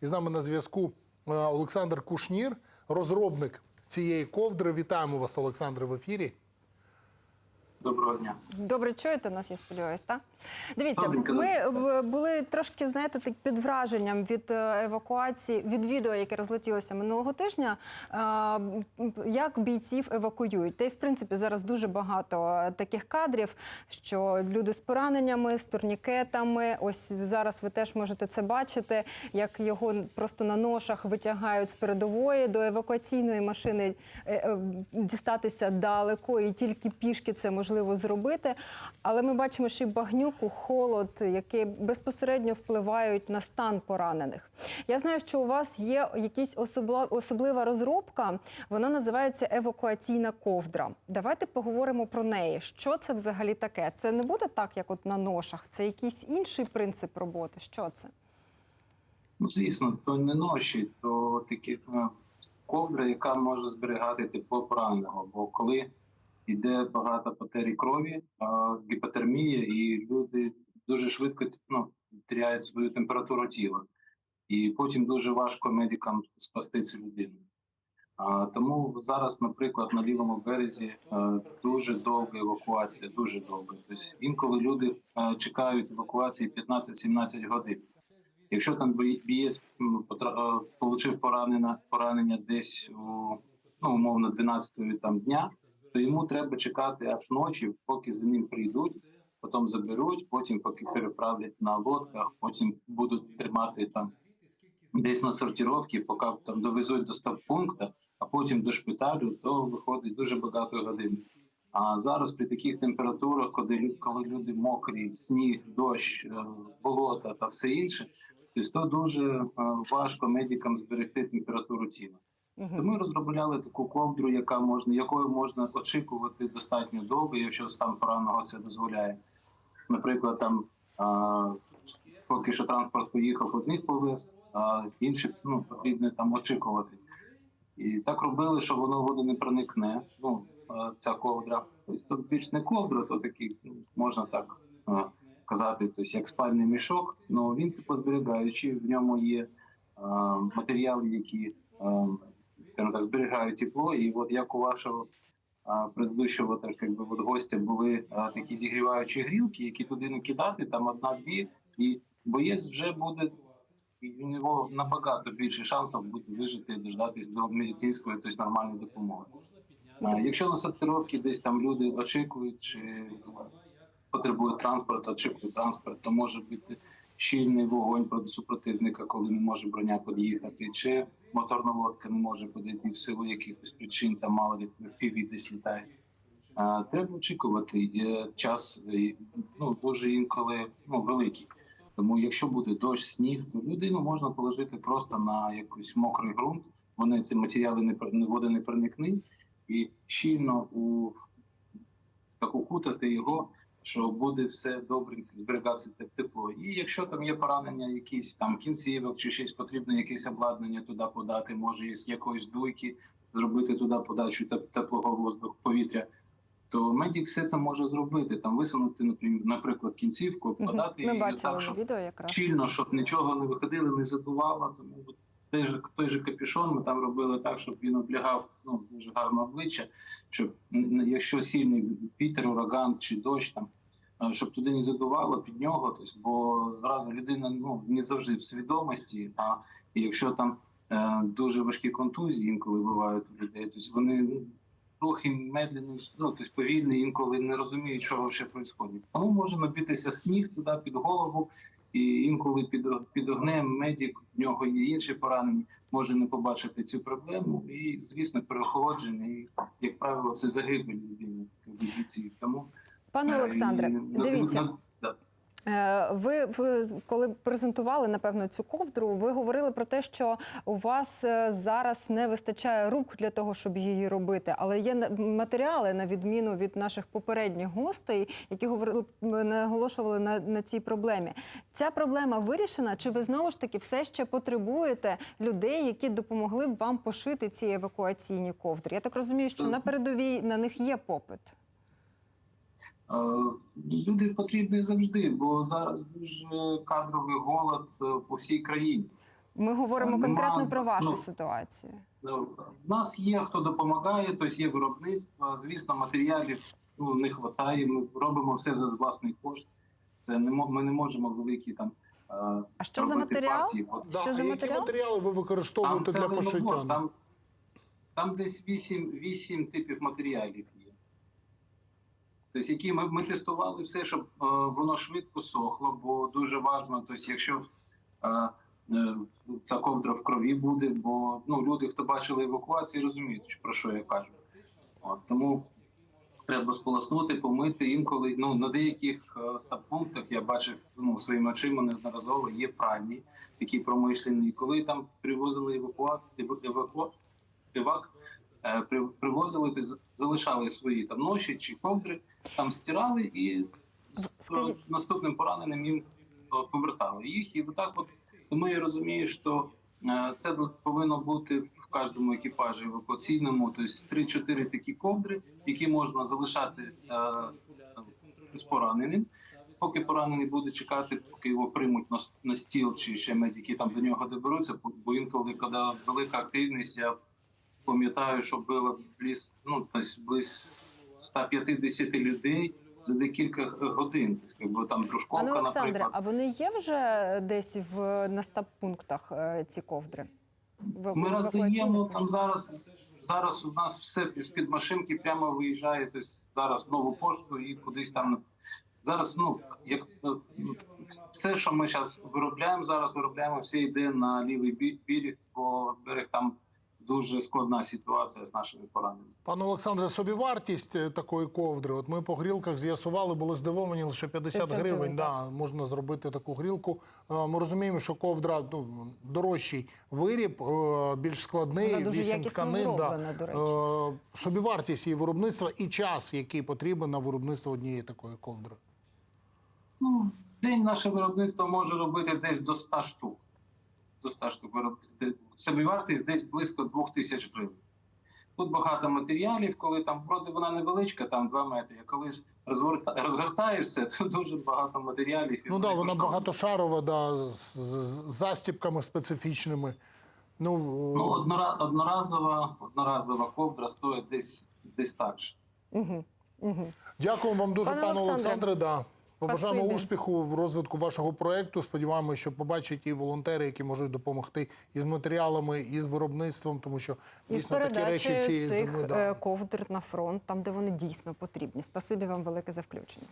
І з нами на зв'язку е, Олександр Кушнір, розробник цієї ковдри. Вітаємо вас, Олександр, в ефірі. Доброго дня. Добре чуєте нас, я сподіваюся, так? Дивіться, Добренько, ми були трошки, знаєте, так під враженням від е, евакуації, від відео, яке розлетілося минулого тижня, як бійців евакуюють. Та й в принципі зараз дуже багато е, таких кадрів, що люди з пораненнями, з турнікетами. Ось зараз ви теж можете це бачити, як його просто на ношах витягають з передової до евакуаційної машини е, дістатися далеко, і тільки пішки це можливо зробити. Але ми бачимо, що й багнюку, холод, які безпосередньо впливають на стан поранених. Я знаю, що у вас є особла- особлива розробка. Вона називається евакуаційна ковдра. Давайте поговоримо про неї. Що це взагалі таке? Це не буде так, як от на ношах. Це якийсь інший принцип роботи. Що це? Ну, звісно, то не ноші, то такі е, ковдра, яка може зберігати тепло пораненого. Бо коли йде багато потері крові, гіпотермія, і люди дуже швидко ну, теряють свою температуру тіла. І потім дуже важко медикам спасти цю людину. Тому зараз, наприклад, на лівому березі е, дуже довга евакуація, дуже довга. Тобто інколи люди е, чекають евакуації 15-17 годин. Якщо там бієць потра- е, поранення, поранення десь у ну, умовно 12 там дня, то йому треба чекати аж ночі, поки за ним прийдуть, потім заберуть, потім поки переправлять на лодках, потім будуть тримати там десь на сортировці, поки там довезуть до стаб-пункту, а потім до шпиталю, то виходить дуже багато годин. А зараз при таких температурах, коли, коли люди мокрі, сніг, дощ, е, болота та все інше, тобто то дуже е, важко медикам зберегти температуру тіла. То ми розробляли таку ковдру, яка можна, якою можна очікувати достатньо довго, якщо стан пораненого це дозволяє. Наприклад, там а, поки що транспорт поїхав, одних повез, а інших ну, потрібно там очікувати. І так робили, що воно воду не проникне. Ну, ця ковдра. Тобто то більш не ковдра, то такий, ну, можна так а, казати, тобто як спальний мішок, але він типу зберігаючий, в ньому є матеріали, які а, скажімо так, зберігають тепло. І от як у вашого предыдущого так, якби, от гостя були а, такі зігріваючі грілки, які туди не кидати, там одна-дві, і боєць вже буде. У нього набагато більше шансів бути вижити і дождатись до медицинської, тобто нормальної допомоги. А, якщо на сортировці десь там люди очікують чи потребують транспорту, очікують транспорт, то може бути щільний вогонь проти супротивника, коли не може броня під'їхати, чи моторна лодка не може подійти в силу якихось причин, там мало впіві десь літає. Треба очікувати. Час е, ну, дуже інколи ну, великий. Тому якщо буде дощ, сніг, то людину можна положити просто на якийсь мокрий ґрунт. Вони ці матеріали не пр- не- проникне, і щільно у так укутати його, що буде все добре зберігатися тепло. І якщо там є поранення, якісь там кінцівок чи щось потрібно, якесь обладнання туди подати, може з якоїсь дуйки зробити туди подачу теп- теплого воздуху повітря. То медик все це може зробити, там висунути, наприклад, кінцівку, подати її так, щоб відео якраз. щільно, щоб нічого не виходило, не задувало. Тому от той же той же капюшон ми там робили так, щоб він облягав ну дуже гарно обличчя, щоб якщо сильний вітер, ураган чи дощ там. е, Щоб туди не задувало під нього, тобто, бо зразу людина ну не завжди в свідомості. А якщо там е, дуже важкі контузії, інколи бувають у людей, тобто вони трохи медленно, ну тобто повільні, інколи не розуміють, що взагалі відбувається. Тому може набитися сніг туди під голову, і інколи під, під огнем медик, в нього є інші поранення, може не побачити цю проблему. І, звісно, переохолодження, і, як правило, це загибель людини в. Тому Пане е, Олександре, і, дивіться. Е, Ви, ви коли презентували напевно цю ковдру, ви говорили про те, що у вас е, зараз не вистачає рук для того, щоб її робити, але є матеріали на відміну від наших попередніх гостей, які говорили наголошували на, на цій проблемі. Ця проблема вирішена, чи ви знову ж таки все ще потребуєте людей, які допомогли б вам пошити ці евакуаційні ковдри? Я так розумію, що на передовій на них є попит. Е, Люди потрібні завжди, бо зараз дуже кадровий голод е, по всій країні. Ми говоримо Нема, конкретно про вашу ну, ситуацію. Ну, В нас є хто допомагає, тобто є виробництво. Звісно, матеріалів ну, не вистачає. Ми робимо все за власний кошт. Це не ми не можемо великі там. е, А що за матеріал? партії. Да, Що а за які матеріал? матеріали ви Там використовуєте для пошиття? там, там десь 8, 8 типів матеріалів. Тобто, які ми, ми тестували все, щоб е, воно швидко сохло, бо дуже важливо, тобто, якщо е, е, ця ковдра в крові буде, бо ну, люди, хто бачили евакуації, розуміють, про що я кажу. От, тому треба сполоснути, помити. Інколи ну, на деяких е, стаб-пунктах я бачив ну, своїми очима неодноразово є пральні, такі промишлені. Коли там привозили евакуат, еваку, евак, привозили, то з- залишали свої там ноші чи ковдри, там стирали і з Скажіть- е, наступним пораненим їм е, повертали їх. І отак от тому я розумію, що е, це повинно бути в кожному екіпажі евакуаційному, тобто 3-4 такі ковдри, які можна залишати е, з пораненим. Поки поранений буде чекати, поки його приймуть на, стіл, чи ще медики там до нього доберуться. Бо інколи, коли велика активність, я пам'ятаю, що було близь, ну, десь близь 150 людей за декілька годин. Якби там дружковка, Олександре, наприклад. а вони є вже десь в на стаб-пунктах е, ці ковдри? В Ми роздаємо там зараз. Зараз у нас все з під машинки прямо виїжджає. Тобто зараз в нову пошту і кудись там. Зараз, ну як е, все, що ми зараз виробляємо, зараз виробляємо, все йде на лівий бі- берег, бо берег там дуже складна ситуація з нашими пораненими. Пане Олександре, собівартість е, такої ковдри. От ми по грілках з'ясували, були здивовані лише 50 500 гривень. гривень, Да, можна зробити таку грілку. Е, Ми розуміємо, що ковдра ну, дорожчий виріб, е, більш складний, Вона дуже вісім тканин. зроблена, до речі. Собівартість її виробництва і час, який потрібен на виробництво однієї такої ковдри. Ну, день наше виробництво може робити десь до 100 штук. До 100 штук виробити. Собівартість десь близько 2000 гривень. Тут багато матеріалів, коли там вроде вона невеличка, там 2 метри. А коли розгортає все, то дуже багато матеріалів. Ну так, да, вона багатошарова, да, з, з- з застіпками специфічними. Ну, Ну, однора, одноразова, одноразова ковдра стоїть десь, десь так же. Угу. Угу. Дякуємо вам дуже, Пане пане Олександре, Олександре. Да. Побажаємо спасибі. успіху в розвитку вашого проекту. Сподіваємося, що побачать і волонтери, які можуть допомогти із матеріалами, і з виробництвом, тому що І дійсно такі речі цієї цих зими. е, Да. ковдр на фронт, там де вони дійсно потрібні. Спасибі вам велике за включення.